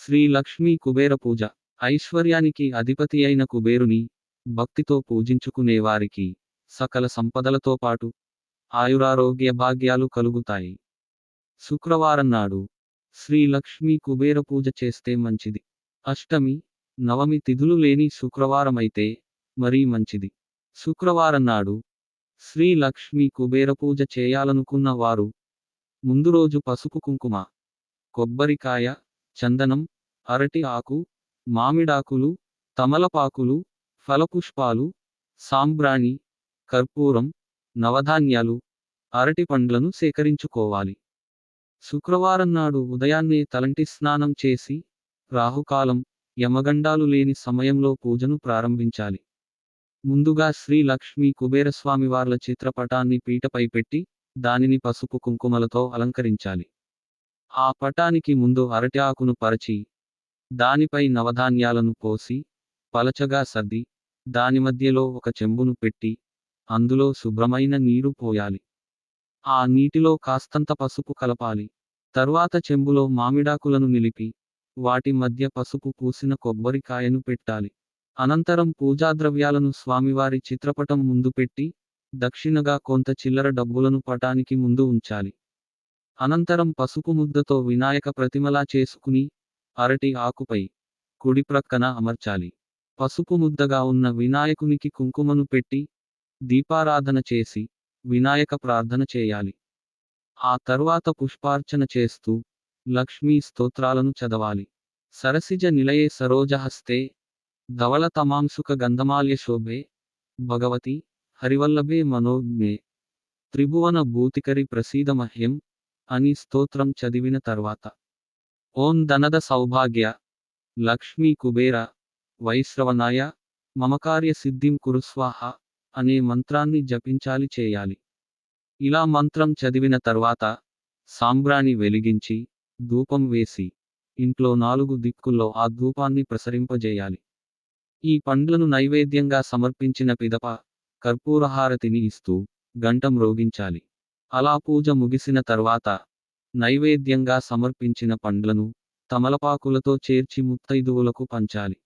శ్రీ లక్ష్మీ కుబేర పూజ. ఐశ్వర్యానికి అధిపతి అయిన కుబేరుని భక్తితో పూజించుకునేవారికి సకల సంపదలతో పాటు ఆయురారోగ్య భాగ్యాలు కలుగుతాయి. శుక్రవారం నాడు శ్రీ లక్ష్మీ కుబేర పూజ చేస్తే మంచిది. అష్టమి నవమి తిథులు లేని శుక్రవారమైతే మరీ మంచిది. శుక్రవారం నాడు శ్రీ లక్ష్మీ కుబేర పూజ చేయాలనుకున్న వారు ముందు రోజు పసుపు కుంకుమ కొబ్బరికాయ చందనం అరటి ఆకు మామిడాకులు తమలపాకులు ఫలపుష్పాలు సాంబ్రాణి కర్పూరం నవధాన్యాలు అరటి పండ్లను సేకరించుకోవాలి. శుక్రవారం నాడు ఉదయాన్నే తలంటి స్నానం చేసి రాహుకాలం యమగండాలు లేని సమయంలో పూజను ప్రారంభించాలి. ముందుగా శ్రీ లక్ష్మీ కుబేరస్వామివార్ల చిత్రపటాన్ని పీటపై పెట్టి దానిని పసుపు కుంకుమలతో అలంకరించాలి. ఆ పటానికి ముందు అరటి ఆకును పరచి దానిపై నవధాన్యాలను పోసి పలచగా సర్ది దాని మధ్యలో ఒక చెంబును పెట్టి అందులో శుభ్రమైన నీరు పోయాలి. ఆ నీటిలో కాస్తంత పసుపు కలపాలి. తరువాత చెంబులో మామిడాకులను నిలిపి వాటి మధ్య పసుపు పూసిన కొబ్బరికాయను పెట్టాలి. అనంతరం పూజాద్రవ్యాలను స్వామివారి చిత్రపటం ముందు పెట్టి దక్షిణగా కొంత చిల్లర డబ్బులను పటానికి ముందు ఉంచాలి. అనంతరం పసుపు ముద్దతో వినాయక ప్రతిమలా చేసుకుని అరటి ఆకుపై కుడి ప్రక్కన అమర్చాలి. పసుపు ముద్దగా ఉన్న వినాయకునికి కుంకుమను పెట్టి దీపారాధన చేసి వినాయక ప్రార్థన చేయాలి. ఆ తర్వాత పుష్పార్చన చేస్తూ లక్ష్మీ స్తోత్రాలను చదవాలి. సరసిజ నిలయే సరోజహస్తే ధవళ తమాంసుక గంధమాల్య శోభే భగవతి హరివల్లభే మనోజ్ఞే త్రిభువన భూతికరి ప్రసీద మహ్యం అని స్తోత్రం చదివిన తర్వాత ఓం ధనద సౌభాగ్య లక్ష్మీ కుబేర వైశ్రవనాయ మమకార్య సిద్ధిం కురుస్వాహ అనే మంత్రాన్ని జపించాలి చేయాలి. ఇలా మంత్రం చదివిన తర్వాత సాంబ్రాణి వెలిగించి ధూపం వేసి ఇంట్లో నాలుగు దిక్కుల్లో ఆ ధూపాన్ని ప్రసరింపజేయాలి. ఈ పండ్లను నైవేద్యంగా సమర్పించిన పిదప కర్పూరహారతిని ఇస్తూ గంట మ్రోగించాలి అలా పూజ ముగిసిన తర్వాత నైవేద్యంగా సమర్పించిన పండ్లను తమలపాకులతో చేర్చి ముత్తైదువులకు పంచాలి.